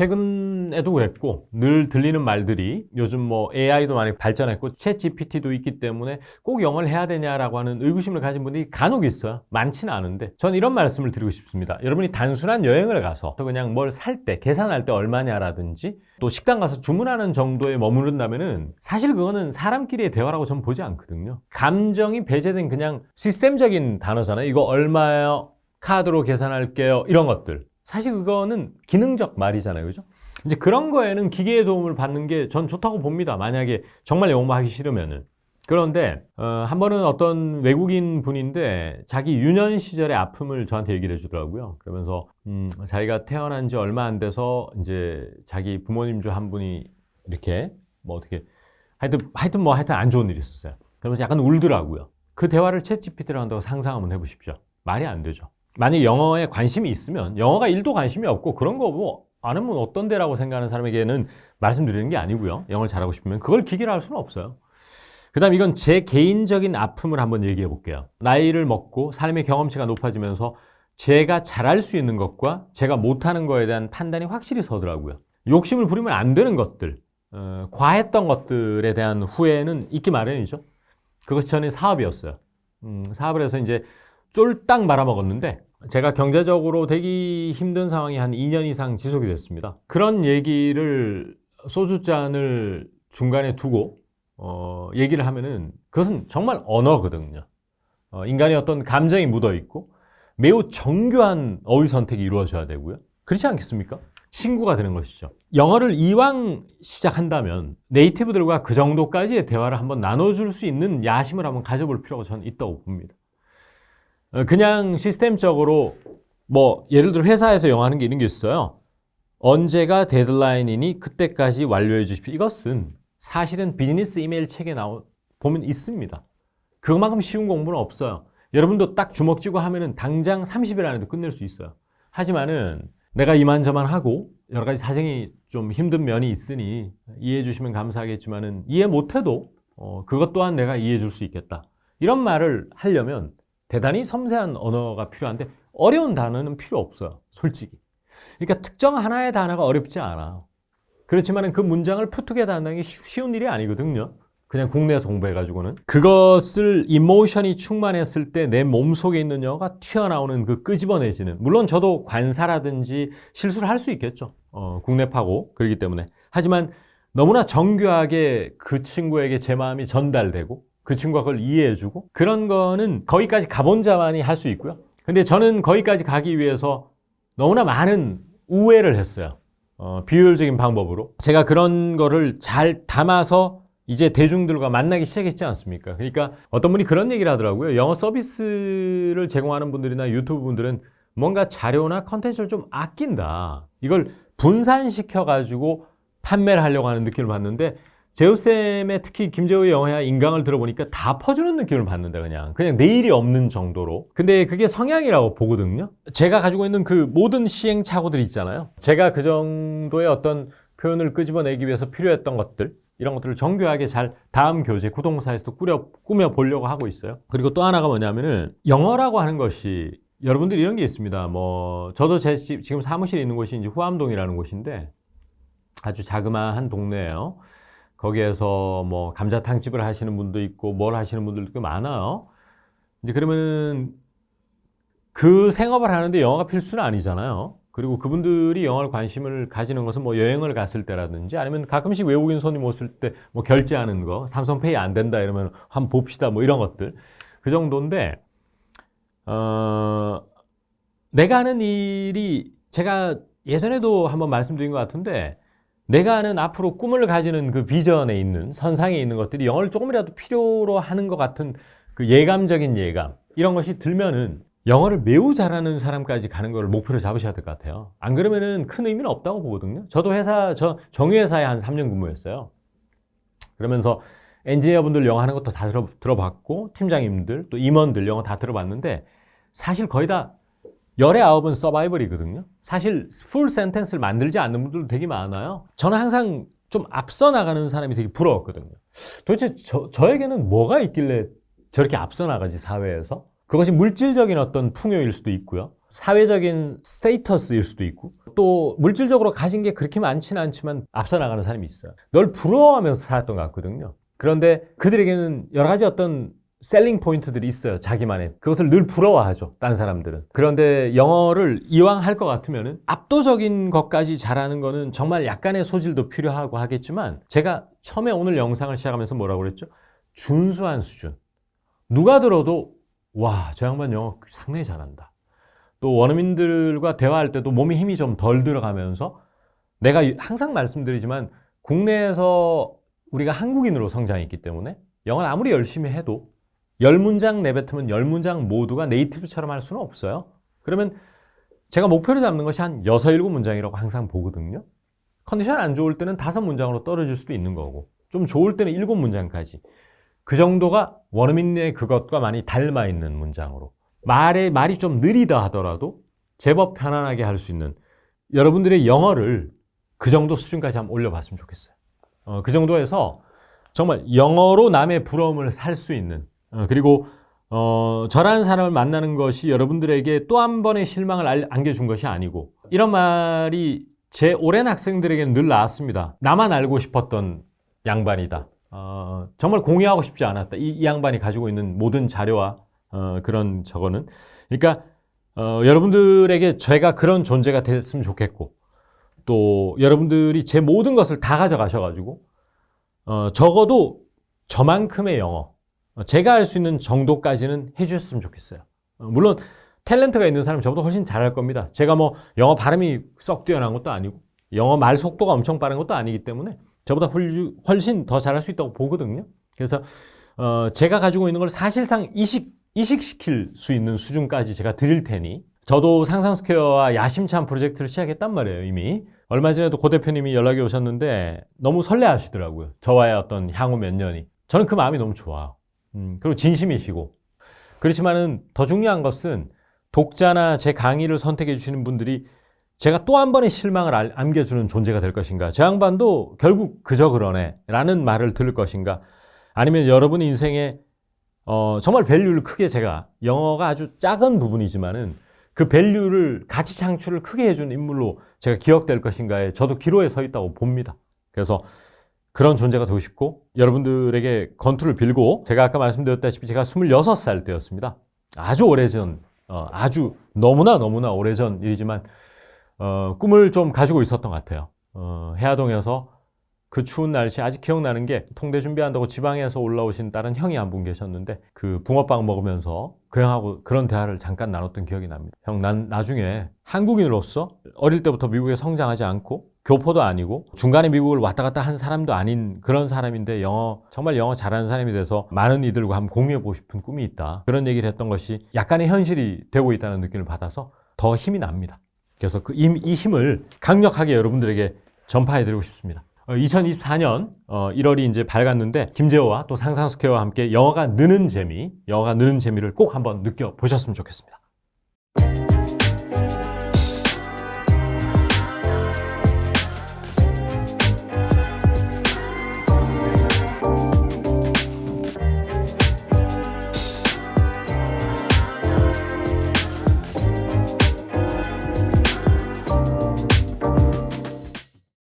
최근에도 그랬고 늘 들리는 말들이 요즘 뭐 AI도 많이 발전했고 챗 GPT도 있기 때문에 꼭 영어를 해야 되냐라고 하는 의구심을 가진 분들이 간혹 있어요. 많지는 않은데 전 이런 말씀을 드리고 싶습니다. 여러분이 단순한 여행을 가서 또 그냥 뭘 살 때 계산할 때 얼마냐라든지 또 식당 가서 주문하는 정도에 머무른다면은 사실 그거는 사람끼리의 대화라고 저는 보지 않거든요. 감정이 배제된 그냥 시스템적인 단어잖아요. 이거 얼마요? 카드로 계산할게요. 이런 것들. 사실 그거는 기능적 말이잖아요. 그죠? 이제 그런 거에는 기계의 도움을 받는 게 전 좋다고 봅니다. 만약에 정말 영어 하기 싫으면은. 그런데 어, 한 번은 어떤 외국인 분인데 자기 유년 시절의 아픔을 저한테 얘기를 해주더라고요. 그러면서 음, 자기가 태어난 지 얼마 안 돼서 이제 자기 부모님 중 한 분이 이렇게 뭐 어떻게 하여튼 하여튼 뭐 하여튼 안 좋은 일이 있었어요. 그러면서 약간 울더라고요. 그 대화를 챗 GPT로 한다고 상상 한번 해보십시오. 말이 안 되죠. 만약 영어에 관심이 있으면 영어가 일도 관심이 없고 그런 거뭐안 하면 어떤데라고 생각하는 사람에게는 말씀드리는 게 아니고요. 영어를 잘하고 싶으면 그걸 기계로 할 수는 없어요. 그다음 이건 제 개인적인 아픔을 한번 얘기해 볼게요. 나이를 먹고 삶의 경험치가 높아지면서 제가 잘할 수 있는 것과 제가 못하는 거에 대한 판단이 확실히 서더라고요. 욕심을 부리면 안 되는 것들, 어, 과했던 것들에 대한 후회는 있기 마련이죠. 그것이 저는 사업이었어요. 음, 사업을 해서 이제 쫄딱 말아먹었는데 제가 경제적으로 되기 힘든 상황이 한 2년 이상 지속이 됐습니다. 그런 얘기를 소주잔을 중간에 두고 어, 얘기를 하면은 그것은 정말 언어거든요. 어, 인간의 어떤 감정이 묻어 있고 매우 정교한 어휘 선택이 이루어져야 되고요. 그렇지 않겠습니까? 친구가 되는 것이죠. 영어를 이왕 시작한다면 네이티브들과 그 정도까지의 대화를 한번 나눠줄 수 있는 야심을 한번 가져볼 필요가 저는 있다고 봅니다. 어, 그냥 시스템적으로 뭐 예를 들어 회사에서 영어 하는 게 이런 게 있어요. 언제가 데드라인이니 그때까지 완료해 주십시오. 이것은 사실은 비즈니스 이메일 책에 나오 보면 있습니다. 그만큼 쉬운 공부는 없어요. 여러분도 딱 주먹 쥐고 하면은 당장 30일 안에도 끝낼 수 있어요. 하지만은 내가 이만저만 하고 여러 가지 사정이 좀 힘든 면이 있으니 이해해 주시면 감사하겠지만은 이해 못해도 어, 그것 또한 내가 이해해 줄 수 있겠다. 이런 말을 하려면 대단히 섬세한 언어가 필요한데 어려운 단어는 필요 없어요. 솔직히. 그러니까 특정 하나의 단어가 어렵지 않아. 그렇지만 그 문장을 푸트게 한다는 게 쉬- 쉬운 일이 아니거든요. 그냥 국내에서 공부해가지고는. 그것을 이모션이 충만했을 때 내 몸속에 있는 영어가 튀어나오는 그 끄집어내지는. 물론 저도 관사라든지 실수를 할 수 있겠죠. 어, 국내파고. 그렇기 때문에. 하지만 너무나 정교하게 그 친구에게 제 마음이 전달되고 그 친구가 그걸 이해해주고 그런 거는 거기까지 가본 자만이 할 수 있고요. 근데 저는 거기까지 가기 위해서 너무나 많은 우회를 했어요. 어, 비효율적인 방법으로. 제가 그런 거를 잘 담아서 이제 대중들과 만나기 시작했지 않습니까? 그러니까 어떤 분이 그런 얘기를 하더라고요. 영어 서비스를 제공하는 분들이나 유튜브 분들은 뭔가 자료나 컨텐츠를 좀 아낀다. 이걸 분산시켜 가지고 판매를 하려고 하는 느낌을 받는데 제우쌤의 특히 김재우의 영어야 인강을 들어보니까 다 퍼주는 느낌을 받는다 그냥. 그냥 내일이 없는 정도로. 근데 그게 성향이라고 보거든요? 제가 가지고 있는 그 모든 시행착오들 있잖아요. 제가 그 정도의 어떤 표현을 끄집어내기 위해서 필요했던 것들 이런 것들을 정교하게 잘 다음 교재 구동사에서도 꾸려 꾸며 보려고 하고 있어요. 그리고 또 하나가 뭐냐면은 영어라고 하는 것이 여러분들이 이런 게 있습니다. 뭐 저도 제 집- 지금 사무실에 있는 곳이 이제 후암동이라는 곳인데 아주 자그마한 동네예요. 거기에서 뭐 감자탕집을 하시는 분도 있고 뭘 하시는 분들도 꽤 많아요. 이제 그러면은 그 생업을 하는데 영어가 필수는 아니잖아요. 그리고 그분들이 영어를 관심을 가지는 것은 뭐 여행을 갔을 때라든지 아니면 가끔씩 외국인 손님 오실 때 뭐 결제하는 거 삼성페이 안 된다 이러면 한번 봅시다 뭐 이런 것들 그 정도인데 어 내가 하는 일이 제가 예전에도 한번 말씀드린 것 같은데 내가 하는 앞으로 꿈을 가지는 그 비전에 있는 선상에 있는 것들이 영어를 조금이라도 필요로 하는 것 같은 그 예감적인 예감 이런 것이 들면은 영어를 매우 잘하는 사람까지 가는 걸 목표로 잡으셔야 될 것 같아요. 안 그러면은 큰 의미는 없다고 보거든요. 저도 회사 저 정유회사에 한 3년 근무했어요. 그러면서 엔지니어분들 영어 하는 것도 다 들어, 들어봤고 팀장님들 또 임원들 영어 다 들어봤는데 사실 거의 다 열의 아홉은 서바이벌이거든요. 사실 풀 센텐스를 만들지 않는 분들도 되게 많아요. 저는 항상 좀 앞서 나가는 사람이 되게 부러웠거든요. 도대체 저, 저에게는 뭐가 있길래 저렇게 앞서 나가지 사회에서? 그것이 물질적인 어떤 풍요일 수도 있고요. 사회적인 스테이터스일 수도 있고 또 물질적으로 가진 게 그렇게 많지는 않지만 앞서 나가는 사람이 있어요. 널 부러워하면서 살았던 것 같거든요. 그런데 그들에게는 여러 가지 어떤 셀링 포인트들이 있어요. 자기만의. 그것을 늘 부러워하죠. 딴 사람들은. 그런데 영어를 이왕 할 것 같으면은 압도적인 것까지 잘하는 거는 정말 약간의 소질도 필요하고 하겠지만 제가 처음에 오늘 영상을 시작하면서 뭐라고 그랬죠? 준수한 수준. 누가 들어도 와, 저 양반 영어 상당히 잘한다. 또 원어민들과 대화할 때도 몸에 힘이 좀 덜 들어가면서 내가 항상 말씀드리지만 국내에서 우리가 한국인으로 성장했기 때문에 영어를 아무리 열심히 해도 열 문장 내뱉으면 열 문장 모두가 네이티브처럼 할 수는 없어요. 그러면 제가 목표를 잡는 것이 한 여섯, 일곱 문장이라고 항상 보거든요. 컨디션 안 좋을 때는 다섯 문장으로 떨어질 수도 있는 거고, 좀 좋을 때는 일곱 문장까지. 그 정도가 원어민의 그것과 많이 닮아 있는 문장으로. 말에, 말이 좀 느리다 하더라도 제법 편안하게 할 수 있는 여러분들의 영어를 그 정도 수준까지 한번 올려봤으면 좋겠어요. 어, 그 정도에서 정말 영어로 남의 부러움을 살 수 있는 어, 그리고 어, 저라는 사람을 만나는 것이 여러분들에게 또 한 번의 실망을 알- 안겨준 것이 아니고 이런 말이 제 오랜 학생들에게는 늘 나왔습니다. 나만 알고 싶었던 양반이다. 어, 정말 공유하고 싶지 않았다. 이, 이 양반이 가지고 있는 모든 자료와 어, 그런 저거는 그러니까 어, 여러분들에게 제가 그런 존재가 됐으면 좋겠고 또 여러분들이 제 모든 것을 다 가져가셔가지고 어, 적어도 저만큼의 영어 어, 제가 할 수 있는 정도까지는 해주셨으면 좋겠어요. 어, 물론 탤런트가 있는 사람은 저보다 훨씬 잘할 겁니다. 제가 뭐 영어 발음이 썩 뛰어난 것도 아니고 영어 말 속도가 엄청 빠른 것도 아니기 때문에 저보다 훌- 훨씬 더 잘할 수 있다고 보거든요. 그래서 어, 제가 가지고 있는 걸 사실상 이식 이식시킬 수 있는 수준까지 제가 드릴 테니 저도 상상스퀘어와 야심찬 프로젝트를 시작했단 말이에요 이미 얼마 전에도 고 대표님이 연락이 오셨는데 너무 설레하시더라고요 저와의 어떤 향후 몇 년이 저는 그 마음이 너무 좋아요 음, 그리고 진심이시고. 그렇지만은 더 중요한 것은 독자나 제 강의를 선택해 주시는 분들이 제가 또 한 번의 실망을 알- 안겨주는 존재가 될 것인가? 저 양반도 결국 그저 그러네. 라는 말을 들을 것인가? 아니면 여러분 인생에 어, 정말 밸류를 크게 제가 영어가 아주 작은 부분이지만은 그 밸류를 가치 창출을 크게 해준 인물로 제가 기억될 것인가에 저도 기로에 서 있다고 봅니다. 그래서 그런 존재가 되고 싶고 여러분들에게 건투를 빌고 제가 아까 말씀드렸다시피 제가 26살 때였습니다. 아주 오래전 어, 아주 너무나 너무나 오래전 일이지만 어, 꿈을 좀 가지고 있었던 것 같아요. 어, 해화동에서 그 추운 날씨 아직 기억나는 게 통대 준비한다고 지방에서 올라오신 다른 형이 한 분 계셨는데 그 붕어빵 먹으면서 그 형하고 그런 대화를 잠깐 나눴던 기억이 납니다. 형, 난 나중에 한국인으로서 어릴 때부터 미국에 성장하지 않고 교포도 아니고 중간에 미국을 왔다 갔다 한 사람도 아닌 그런 사람인데 영어 정말 영어 잘하는 사람이 돼서 많은 이들과 한번 공유해 보고 싶은 꿈이 있다. 그런 얘기를 했던 것이 약간의 현실이 되고 있다는 느낌을 받아서 더 힘이 납니다. 그래서 그 이 힘을 강력하게 여러분들에게 전파해 드리고 싶습니다. 2024년 1월이 이제 밝았는데 김재호와 또 상상스퀘어와 함께 영어가 느는 재미, 영어가 느는 재미를 꼭 한번 느껴 보셨으면 좋겠습니다.